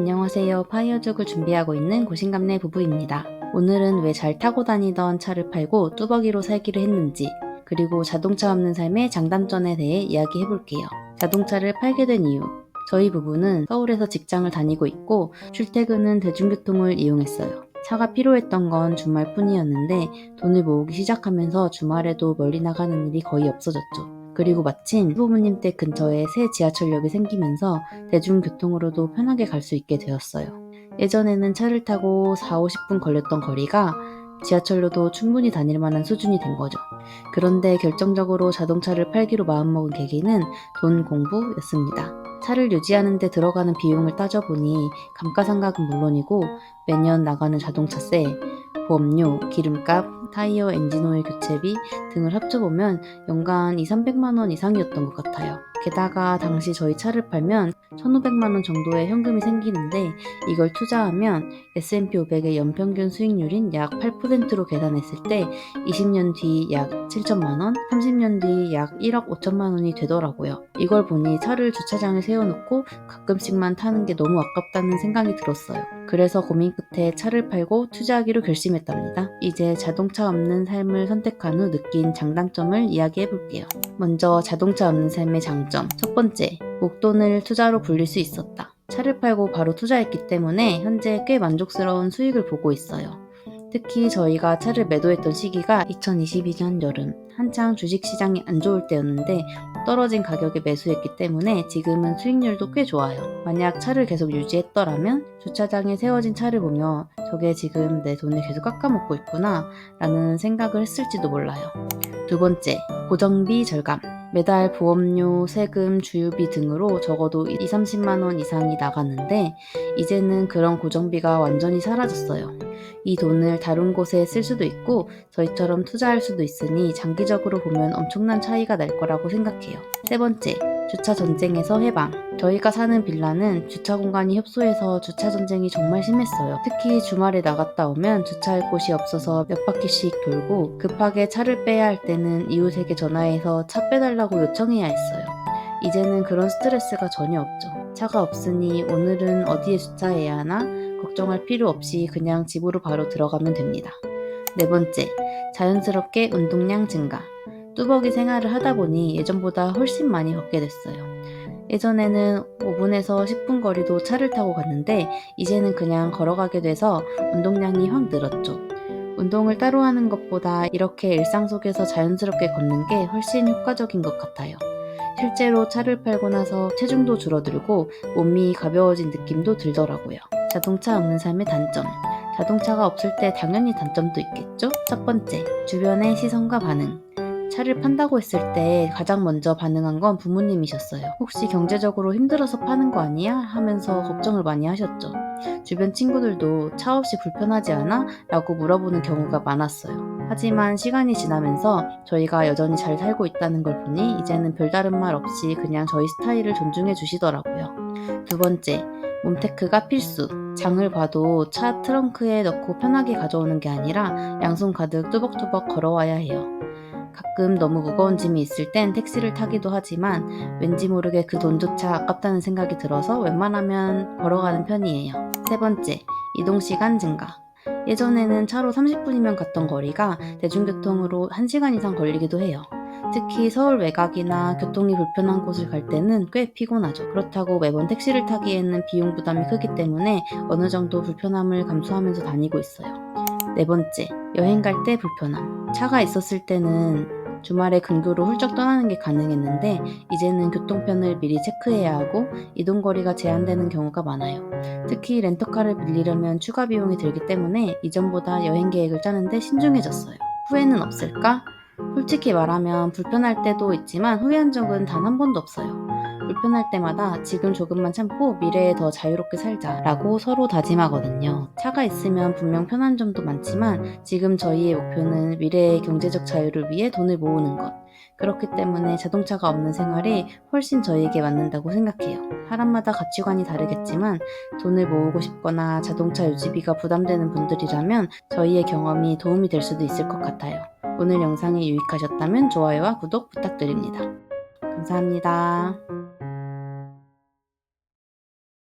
안녕하세요. 파이어족을 준비하고 있는 고신감래 부부입니다. 오늘은 왜 잘 타고 다니던 차를 팔고 뚜벅이로 살기를 했는지, 그리고 자동차 없는 삶의 장단점에 대해 이야기해 볼게요. 자동차를 팔게 된 이유. 저희 부부는 서울에서 직장을 다니고 있고 출퇴근은 대중교통을 이용했어요. 차가 필요했던 건 주말뿐이었는데 돈을 모으기 시작하면서 주말에도 멀리 나가는 일이 거의 없어졌죠. 그리고 마침 부모님 댁 근처에 새 지하철역이 생기면서 대중교통으로도 편하게 갈 수 있게 되었어요. 예전에는 차를 타고 4, 50분 걸렸던 거리가 지하철로도 충분히 다닐 만한 수준이 된 거죠. 그런데 결정적으로 자동차를 팔기로 마음먹은 계기는 돈 공부였습니다. 차를 유지하는 데 들어가는 비용을 따져보니 감가상각은 물론이고 매년 나가는 자동차세, 보험료, 기름값, 타이어 엔진오일 교체비 등을 합쳐보면 연간 2, 300만 원 이상이었던 것 같아요. 게다가 당시 저희 차를 팔면 1,500만 원 정도의 현금이 생기는데 이걸 투자하면 S&P 500의 연평균 수익률인 약 8%로 계산했을 때 20년 뒤 약 7천만 원, 30년 뒤 약 1억 5천만 원이 되더라고요. 이걸 보니 차를 주차장에 세워놓고 가끔씩만 타는 게 너무 아깝다는 생각이 들었어요. 그래서 고민 끝에 차를 팔고 투자하기로 결심했답니다. 이제 자동차 없는 삶을 선택한 후 느낀 장단점을 이야기해 볼게요. 먼저 자동차 없는 삶의 장점. 첫 번째, 목돈을 투자로 불릴 수 있었다. 차를 팔고 바로 투자했기 때문에 현재 꽤 만족스러운 수익을 보고 있어요. 특히 저희가 차를 매도했던 시기가 2022년 여름, 한창 주식시장이 안 좋을 때였는데 떨어진 가격에 매수했기 때문에 지금은 수익률도 꽤 좋아요. 만약 차를 계속 유지했더라면 주차장에 세워진 차를 보며 저게 지금 내 돈을 계속 깎아먹고 있구나 라는 생각을 했을지도 몰라요. 두 번째, 고정비 절감. 매달 보험료, 세금, 주유비 등으로 적어도 2, 30만 원 이상이 나갔는데 이제는 그런 고정비가 완전히 사라졌어요. 이 돈을 다른 곳에 쓸 수도 있고 저희처럼 투자할 수도 있으니 장기적으로 보면 엄청난 차이가 날 거라고 생각해요. 세 번째, 주차 전쟁에서 해방. 저희가 사는 빌라는 주차 공간이 협소해서 주차 전쟁이 정말 심했어요. 특히 주말에 나갔다 오면 주차할 곳이 없어서 몇 바퀴씩 돌고 급하게 차를 빼야 할 때는 이웃에게 전화해서 차 빼달라고 요청해야 했어요. 이제는 그런 스트레스가 전혀 없죠. 차가 없으니 오늘은 어디에 주차해야 하나 걱정할 필요 없이 그냥 집으로 바로 들어가면 됩니다. 네 번째, 자연스럽게 운동량 증가. 뚜벅이 생활을 하다 보니 예전보다 훨씬 많이 걷게 됐어요. 예전에는 5분에서 10분 거리도 차를 타고 갔는데 이제는 그냥 걸어가게 돼서 운동량이 확 늘었죠. 운동을 따로 하는 것보다 이렇게 일상 속에서 자연스럽게 걷는 게 훨씬 효과적인 것 같아요. 실제로 차를 팔고 나서 체중도 줄어들고 몸이 가벼워진 느낌도 들더라고요. 자동차 없는 삶의 단점. 자동차가 없을 때 당연히 단점도 있겠죠? 첫 번째, 주변의 시선과 반응. 차를 판다고 했을 때 가장 먼저 반응한 건 부모님이셨어요. 혹시 경제적으로 힘들어서 파는 거 아니야? 하면서 걱정을 많이 하셨죠. 주변 친구들도 차 없이 불편하지 않아? 라고 물어보는 경우가 많았어요. 하지만 시간이 지나면서 저희가 여전히 잘 살고 있다는 걸 보니 이제는 별다른 말 없이 그냥 저희 스타일을 존중해 주시더라고요. 두 번째, 몸테크가 필수. 장을 봐도 차 트렁크에 넣고 편하게 가져오는 게 아니라 양손 가득 뚜벅뚜벅 걸어와야 해요. 가끔 너무 무거운 짐이 있을 땐 택시를 타기도 하지만 왠지 모르게 그 돈조차 아깝다는 생각이 들어서 웬만하면 걸어가는 편이에요. 세 번째, 이동시간 증가. 예전에는 차로 30분이면 갔던 거리가 대중교통으로 1시간 이상 걸리기도 해요. 특히 서울 외곽이나 교통이 불편한 곳을 갈 때는 꽤 피곤하죠. 그렇다고 매번 택시를 타기에는 비용 부담이 크기 때문에 어느 정도 불편함을 감수하면서 다니고 있어요. 네 번째, 여행 갈 때 불편함. 차가 있었을 때는 주말에 근교로 훌쩍 떠나는 게 가능했는데 이제는 교통편을 미리 체크해야 하고 이동거리가 제한되는 경우가 많아요. 특히 렌터카를 빌리려면 추가 비용이 들기 때문에 이전보다 여행 계획을 짜는데 신중해졌어요. 후회는 없을까? 솔직히 말하면 불편할 때도 있지만 후회한 적은 단 한 번도 없어요. 불편할 때마다 지금 조금만 참고 미래에 더 자유롭게 살자라고 서로 다짐하거든요. 차가 있으면 분명 편한 점도 많지만 지금 저희의 목표는 미래의 경제적 자유를 위해 돈을 모으는 것. 그렇기 때문에 자동차가 없는 생활이 훨씬 저희에게 맞는다고 생각해요. 사람마다 가치관이 다르겠지만 돈을 모으고 싶거나 자동차 유지비가 부담되는 분들이라면 저희의 경험이 도움이 될 수도 있을 것 같아요. 오늘 영상이 유익하셨다면 좋아요와 구독 부탁드립니다. 감사합니다.